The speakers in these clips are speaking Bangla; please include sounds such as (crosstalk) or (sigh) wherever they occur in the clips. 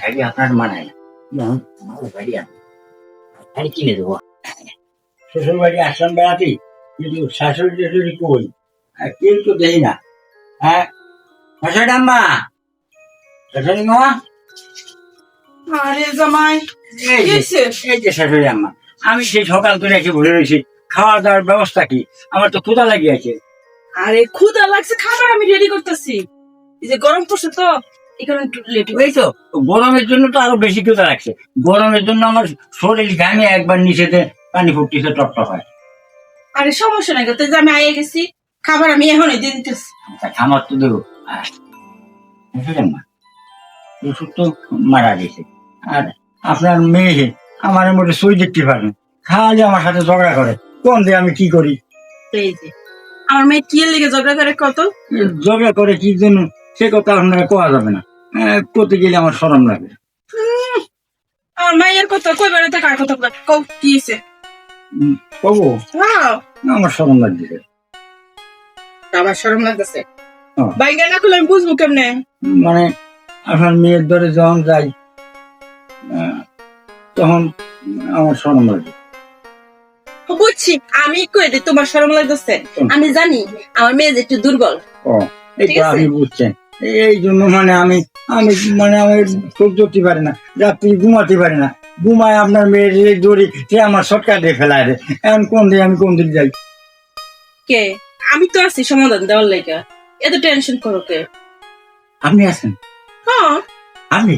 শাড়ি আপনার মানায় না। যেমন ভালো শাড়ি আছে শাড়ি কিনে দেবো। শ্বশুর বাড়ি আসলাম বেড়াতে কিন্তু শাশুড়ি শাশুড়ি কই কেউ তো দেখি না। হ্যাঁ শাশুড়ি আম্মা শাশুড়ি মা। আরে জামাই এই যে কিসে? এই যে শাশুড়ি আম্মা আমি সেই সকাল থেকে এসে বসে রয়েছি। খাওয়া দাওয়ার ব্যবস্থা কি? আমার তো ক্ষুধা লাগিয়েছে। আরে ক্ষুধা লাগছে খাবার আমি রেডি করতেছি। এই যে গরম পড়ছে তো। লেট এই তো গরমের জন্য তো আরও বেশি ক্ষুধা লাগছে। গরমের জন্য আমার শরীর ঘামে একবার নিচেতে পানি ফুটতেছে টপ টপ হয়। আরে সমস্যা নাই তো আমি আইয়ে গেছি খাবার আমি এখনই দিয়ে দিতেছি। তা খামার তো দেবো। ওষুধ তো মারা গেছে। আর আপনার মেয়ে আমার মধ্যে সই দেখতে পারেন খালি আমার সাথে ঝগড়া করে। কোন দিয়ে আমি কি করি? এই যে আমার মেয়ে কি লেগে ঝগড়া করে কত? ঝগড়া করে কি জন্য সে কথা আপনারা কোয়া যাবে না। করতে গেলে আমার সরম লাগে। আমার মায়ের কথা কই বেড়াতে কার কথা কও কি হইছে? কবো। হ্যাঁ আমার সরম লাগছে আমার শরম লাগতেছে। হ্যাঁ। বাইঙ্গা না করলে আমি বুঝব কেমনে? মানে আপনার মেয়ের ধরে যখন যাই তখন আমার সরম লাগে। বুঝছি আমি কই দিই তোমার শরম লাগতেছে? আমি জানি আমার মেয়ে যে একটু দুর্বল। ও তো আপনি বুঝছেন। এই জন্য মানে আমি আমি মানে আমি সহ্য করতে পারি না। রাত্রি ঘুমাতে পারি না। ঘুমায় আপনার মেয়ের এই দড়ি সে আমার শর্টকাট দিয়ে ফেলায় রে। এখন কোন দিকে আমি কোন দিকে যাই? কে? আমি তো আছি সমাধান দেওয়ার লেগে। এত টেনশন করো কে? আপনি আছেন? হ্যাঁ। আপনি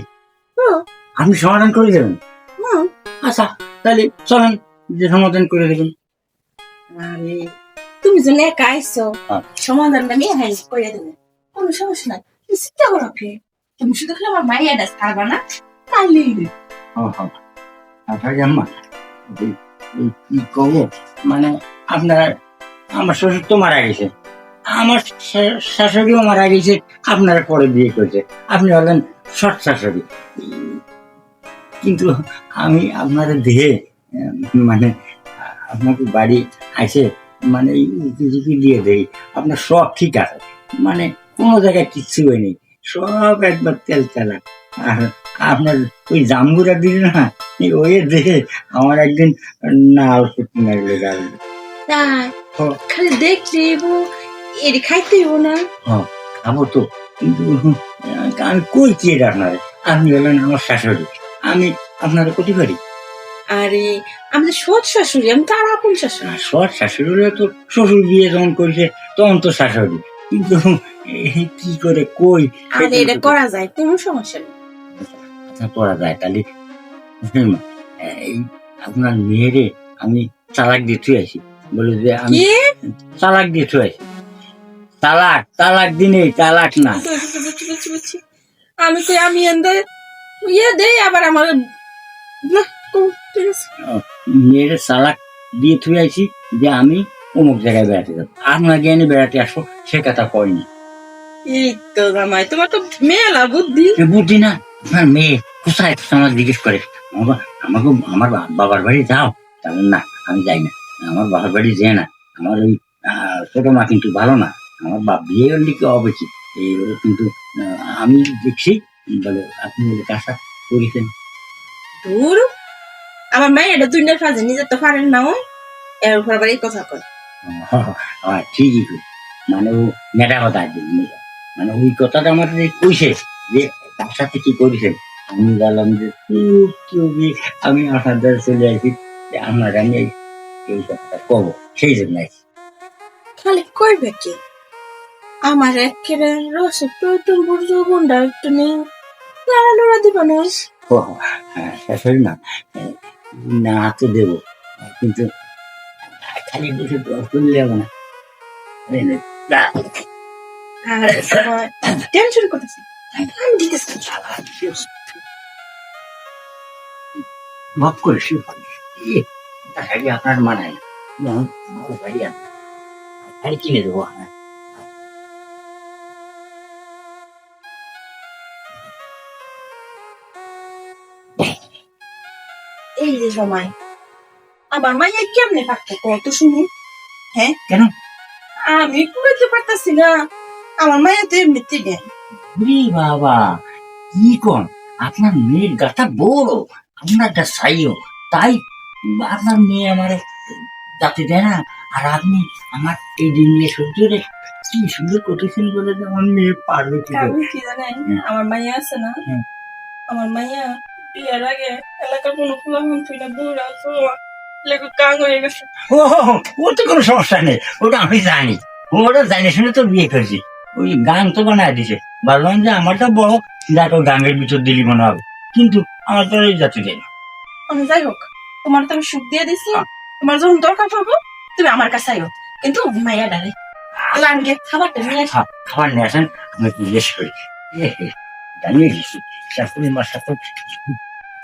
হ্যাঁ, আপনি সমাধান করে দেবেন? হ্যাঁ। আচ্ছা তাহলে চলেন যে সমাধান করে দেবেন। আরে তুমি যে একা আইছো হ্যাঁ। সমাধানটা নিয়ে হ্যাঁ করে দেবে। কোনো সমস্যা নাই। আমার আচ্ছা মানে আপনার আমার শ্বশুর তো মারা গেছে আমার শাশুড়িও মারা গেছে আপনারা পরে বিয়ে করেছে আপনি হলেন সৎ শাশুড়ি কিন্তু আমি আপনাদের দেহে মানে আপনাকে বাড়ি আসে মানে দিয়ে দেই আপনার সব ঠিক আছে মানে কোনো জায়গায় কিচ্ছু হয়নি। সব একবার তেল তেলা। আর আপনার ওই জাম্বুরা দিল না ওই দেখে আমার একদিন নাল ফুটতে লাগল গাল। তাই খালি দেখলে এর খাইতে না। খাব তো। কিন্তু আমি কই কি এটা আপনার? আপনি হলেন আমার শাশুড়ি। আমি আপনার ক্ষতি করি আরে আমি তো সৎ শাশুড়ি আমি তার আপন শাশুড়ি। সৎ শাশুড়ি হলে তো শ্বশুর বিয়ে যখন করেছে তখন তো শাশুড়ি। কিন্তু কি করে কই? আরে এটা করা যায় কোনো সমস্যা নেই। আচ্ছা পড়া যায়। তাহলে আপনার মেয়েরে আমি তালাক দিয়ে থুয়ে আসি। বলে যে আমি কি? তালাক দিয়ে থুয়ে আসি। তালাক তালাক দিনে তালাক না। আমি কই আমি এন্দে ইয়ে দেই আবার আমার না কও, ঠিক আছে। মেয়ের তালাক দিয়ে থুয়ে আসি যে আমি অমুক জায়গায় বেড়াতে যাব। আপনার জ্ঞানে বেড়াতে আসো সে কথা কয়নি। এই তো জামাই তোমার তো মেলা বুদ্ধি। বুদ্ধি না মেয়ে কোথায়? কোথায় আমার জিজ্ঞেস করে। আমার আমাকে আমার বাবার বাড়ি যাও। তেমন না আমি যাই না। আমার বাবার বাড়ি যেয়ে না আমার ওই ছোট মা কিন্তু ভালো না। আমার বাপ বিয়ে করলে কি কিন্তু আমি দেখছি বলে আপনি বলে কাজটা করেছেন। দূর আমার মেয়ে এটা দুইটার ফাজে নিজে তো পারেন না ও এর উপর বাড়ি কথা কয়। হ্যাঁ ঠিকই মানে ও নেটা কথা। মানে ওই কথাটা আমার কইছে যে তার সাথে কি করেছেন আমি বললাম যে "উহ, তুমি আমি আপনাদের চলে আসি আমার আমি এই- কথাটা কব সেই জন্য আইছি। খালি কইবে কি? আমার একেবারে রসে গুন্ডা একটু নেই। লড়া দিবা না ও, হ্যাঁ, শাশুড়ি না। না তো দেবো কিন্তু খালি বসে করলে যাব না। আর টেনশন করতেছি আমি দিতেছি মাফ করে সে আপনার মানায় না। কিনে দেবো হ্যাঁ এই যে সময়। আমার মাইয়া কেমনে পারতো কত শুনি? হ্যাঁ? কেন? আমি কুড়াইতে পারতাছি না। আমার মাইয়া তো এমনিতে নেই রে বাবা কি কোন? আপনার মেয়ের গাটা বড় আপনারটা চাইও তাই আপনার মেয়ে আমার যাতে দেয় না। আর আপনি আমার এই দিন নিয়ে সহ্য রে কি সুন্দর বলে আমার মেয়ে পারবে কি জানেন আমার মাইয়া আছে না? আমার মাইয়া বিয়ের আগে এলাকার কোনো ফুলাফান তুই না বুড়া কাং হয়ে গেছে। ও ও তো কোনো সমস্যা নেই। ওটা আমি জানি। ওটা জানি শুনে তো বিয়ে করেছি। ওই গান তো বানায় দিছে। ভাবলাম যে আমারটা বড় দেখো গানের ভিতর দিলি মনে হবে। কিন্তু আমার তো ওই যাতে দেয় না যাই হোক তোমার তো আমি সুখ দিয়ে দিছি। তোমার যখন দরকার পড়ব তুমি আমার কাছে আইও। কিন্তু মাইয়া ডালে। আলানকে খাবারটা নিয়ে আসো। খাবার নিয়ে আসেন আমি রেস্ট করি। জানিয়ে গেছি শাশুড়ি মার সাথে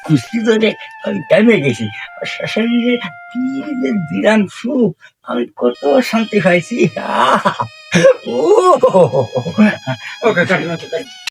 কুস্তি ধরে আমি টাইমে গেছি। কি যে দিলাম সুখ আমি কত শান্তি পাইছি আহ! おおわ (laughs) かおまおた。